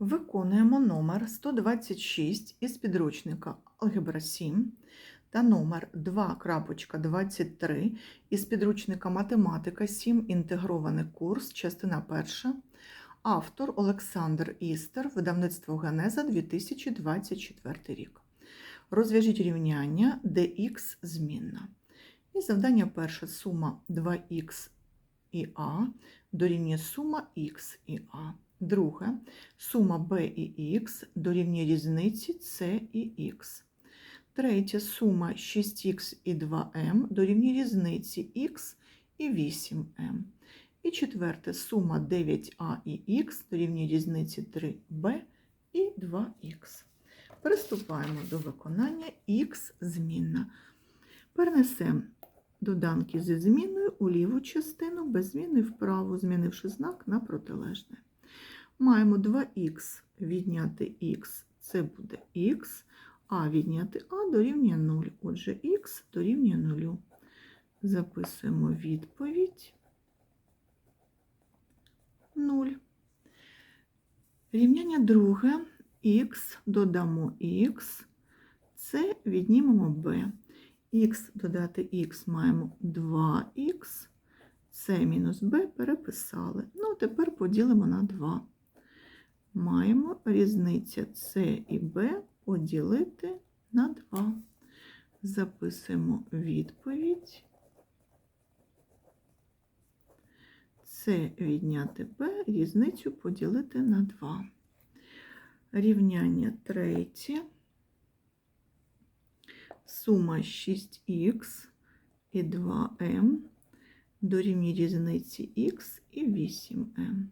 Виконуємо номер 126 із підручника Алгебра 7 та номер 2.23 із підручника Математика 7. Інтегрований курс, частина 1. Автор Олександр Істер, видавництво Генеза 2024 рік. Розв'яжіть рівняння dx змінна. І завдання перше сума 2х і а дорівнює сума х і а. Друге сума b і х дорівнює різниці c і х. Третє сума 6х і 2m дорівнює різниці х і 8m. І четверте сума 9а і х дорівнює різниці 3b і 2х. Приступаємо до виконання х змінна. Перенесемо доданки зі зміною у ліву частину, без зміни вправу, змінивши знак на протилежне. Маємо 2х відняти х, це буде х, а відняти а дорівнює 0. Отже, х дорівнює 0. Записуємо відповідь 0. Рівняння друге х додамо х, це віднімемо b. х додати х маємо 2х, це мінус b переписали. Ну, тепер поділимо на 2. Маємо різниця С і Б поділити на 2. Записуємо відповідь. С відняти Б, різницю поділити на 2. Рівняння третє. Сума 6х і 2m дорівнює різниці х і 8m.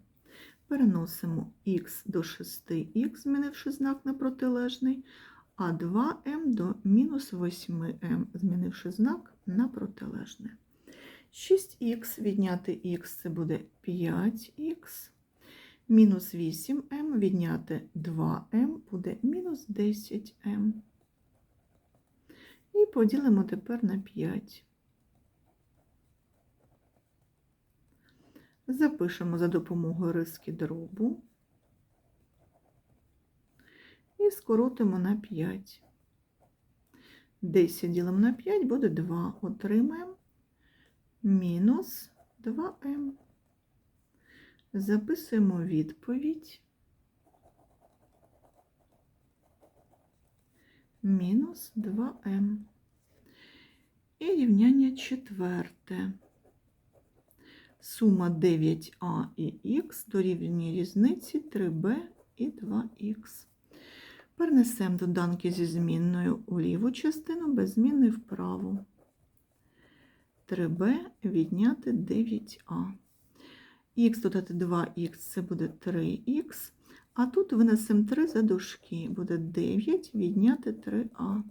Переносимо х до 6х, змінивши знак на протилежний, а 2m до мінус 8m, змінивши знак на протилежне. 6х відняти х це буде 5х, мінус 8m відняти 2m буде мінус 10m. І поділимо тепер на 5. Запишемо за допомогою риски дробу і скоротимо на 5. 10 ділимо на 5 буде 2. Отримаємо мінус 2m. Записуємо відповідь. Мінус 2m. І рівняння четверте. Сума 9а і х дорівнює різниці 3b і 2х. Перенесемо доданки зі змінною у ліву частину, без зміни вправу. 3b відняти 9а. Х додати 2х це буде 3х. А тут винесемо 3 за дужки. Буде 9 відняти 3а.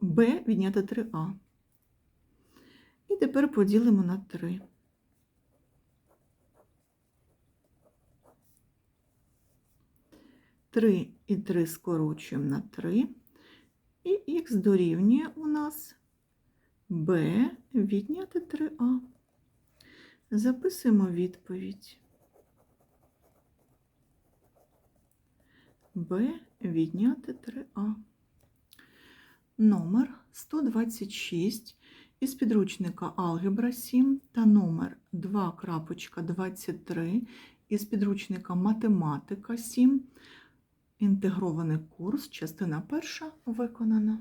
b відняти 3а. І тепер поділимо на 3. Три і 3 скорочуємо на 3. І х дорівнює у нас b відняти 3а. Записуємо відповідь. b відняти 3а. Номер 126 із підручника Алгебра 7 та номер 2.23 із підручника Математика 7. Інтегрований курс, частина перша виконана.